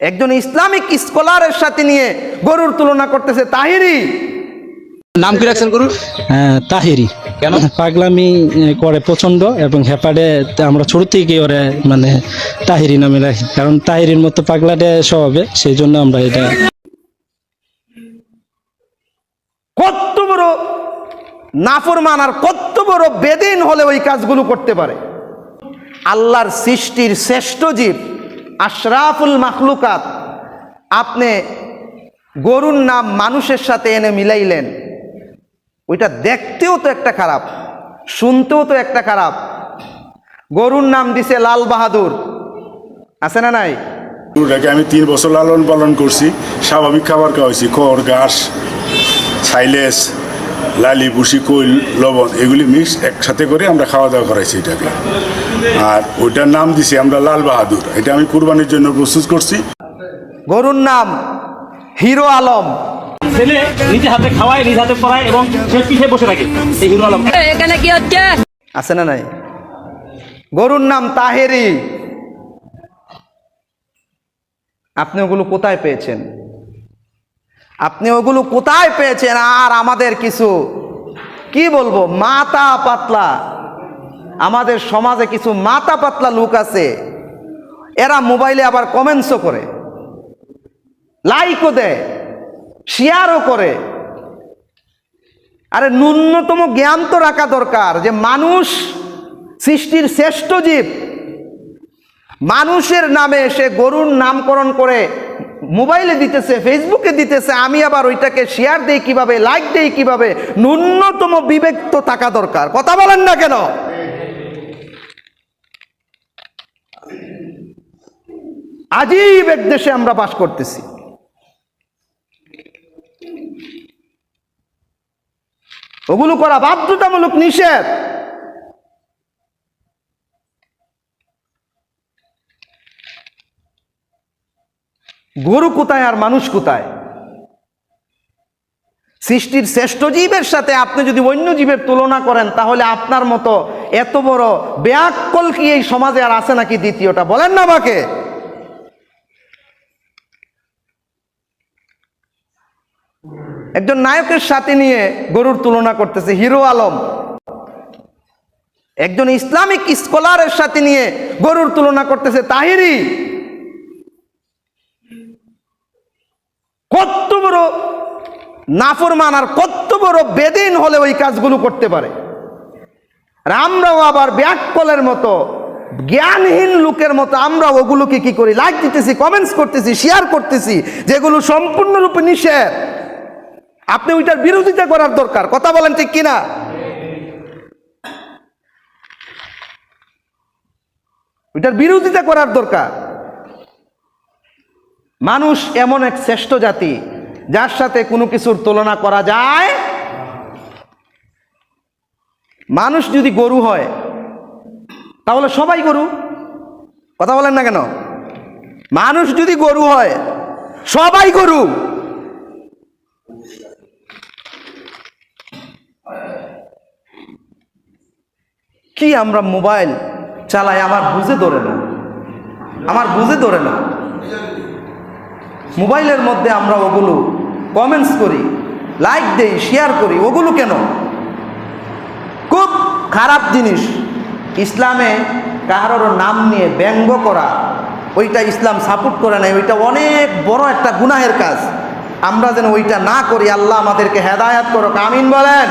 একজন ইসলামিক স্কলারের সাথে নিয়ে গরুর তুলনা করতেছে তাহিরি। নাম কি রাখছেন গুরু? হ্যাঁ তাহিরি। কেন? পাগলামি করে প্রচণ্ড এবং হেপাডে আমরা ছোট থেকে ওরে মানে তাহিরি নামে রাখি। কারণ তাহিরির মতো পাগলাটে স্বভাবে সেই জন্য আমরা এটা কত বড় নাফরমান আর কত বড় বেদিন হলে ওই কাজগুলো করতে পারে। আল্লাহর সৃষ্টির শ্রেষ্ঠ জীব আশরাফুল মাখলুকাত, আপনি গরুর নাম মানুষের সাথে এনে মিলাইলেন। ওইটা দেখতেও তো একটা খারাপ, শুনতেও তো একটা খারাপ। গরুর নাম দিছে লাল বাহাদুর। আছে না নাই? গরুটাকে আমি তিন বছর লালন পালন করছি, স্বাভাবিক খাবার খাওয়াইছি, খড়, ঘাস সাইলেস লালি বুসি কৈল লবণ এগুলি মিক্স একসাথে করে আমরা খাওয়া দাওয়া করাইছি এটাকে। আর ওইটার নাম দিছি আমরা লাল বাহাদুর। এটা আমি কুরবানির জন্য প্রস্তুত করছি। গরুর নাম হিরো আলম। ছেলে নিজে হাতে খাওয়ায় নিজে হাতে পড়ায় এবং সে পিঠে বসে থাকে এই হিরো আলম। এখানে কি হচ্ছে? আছে না নাই? গরুর নাম তাহেরি। আপনি ওগুলো কোথায় পেয়েছেন? আপনি ওগুলো কোথায় পেয়েছেন? আর আমাদের কিছু? কি বলব? মাতা পাতলা। আমাদের সমাজে কিছু মাতা পাতলা লোক আছে। এরা মোবাইলে আবার কমেন্টসও করে। লাইকও দেয়। শেয়ারও করে। আরে ন্যূনতম জ্ঞান তো রাখা দরকার যে মানুষ সৃষ্টির শ্রেষ্ঠ জীব। মানুষের নামে সে গরুর নামকরণ করে মোবাইলে দিতেছে ফেসবুকে দিতেছে, আমি আবার ওইটাকে শেয়ার দেই কীভাবে লাইক দেই কীভাবে, ন্যূনতম বিবেক তো থাকা দরকার। কথা বলেন না কেন? আজীব এক দেশে আমরা বাস করতেছি। ওগুলো করা বাধ্যতামূলক নিষেধ। গরু কোথায় আর মানুষ কোথায়? সৃষ্টির শ্রেষ্ঠ জীবের সাথে আপনি যদি অন্য জীবের তুলনা করেন, তাহলে আপনার মতো এত বড় ব্যাকল কি এই সমাজে আর আছে নাকি দ্বিতীয়টা? বলেন না আমাকে। একজন নায়কের সাথে নিয়ে গরুর তুলনা করতেছে, হিরো আলম। একজন ইসলামিক স্কলারের সাথে নিয়ে গরুর তুলনা করতেছে, তাহিরি। কত বড় নাফরমান আর কত বড় বেদিন হলে ওই কাজগুলো করতে পারে। আর আমরাও আবার ব্যাককলের মতো, জ্ঞানহীন লোকের মতো আমরা ওগুলোকে কি করি? লাইক দিতেছি কমেন্টস করতেছি শেয়ার করতেছি, যেগুলো সম্পূর্ণরূপে নিষেধ। আপনি ওইটার বিরোধিতা করার দরকার। কথা বলেন ঠিক কিনা? ওইটার বিরোধিতা করার দরকার। মানুষ এমন এক শ্রেষ্ঠ জাতি, যার সাথে কোনো কিছুর তুলনা করা যায়? মানুষ যদি গরু হয়, তাহলে সবাই গরু? কথা বলেন না কেন? মানুষ যদি গরু হয়, সবাই গরু। কি আমরা মোবাইল চালাই, আমার বুঝে ধরে না। আমার বুঝে ধরে না। মোবাইলের মধ্যে আমরা ওগুলো কমেন্টস করি লাইক দেই শেয়ার করি, ওগুলো কেন? খুব খারাপ জিনিস। ইসলামে কাহারোর নাম নিয়ে ব্যঙ্গ করা, ওইটা ইসলাম সাপোর্ট করে নাই, ওইটা অনেক বড় একটা গুনাহের কাজ। আমরা যেন ওইটা না করি, আল্লাহ আমাদেরকে হেদায়াত করো কামিন বলেন।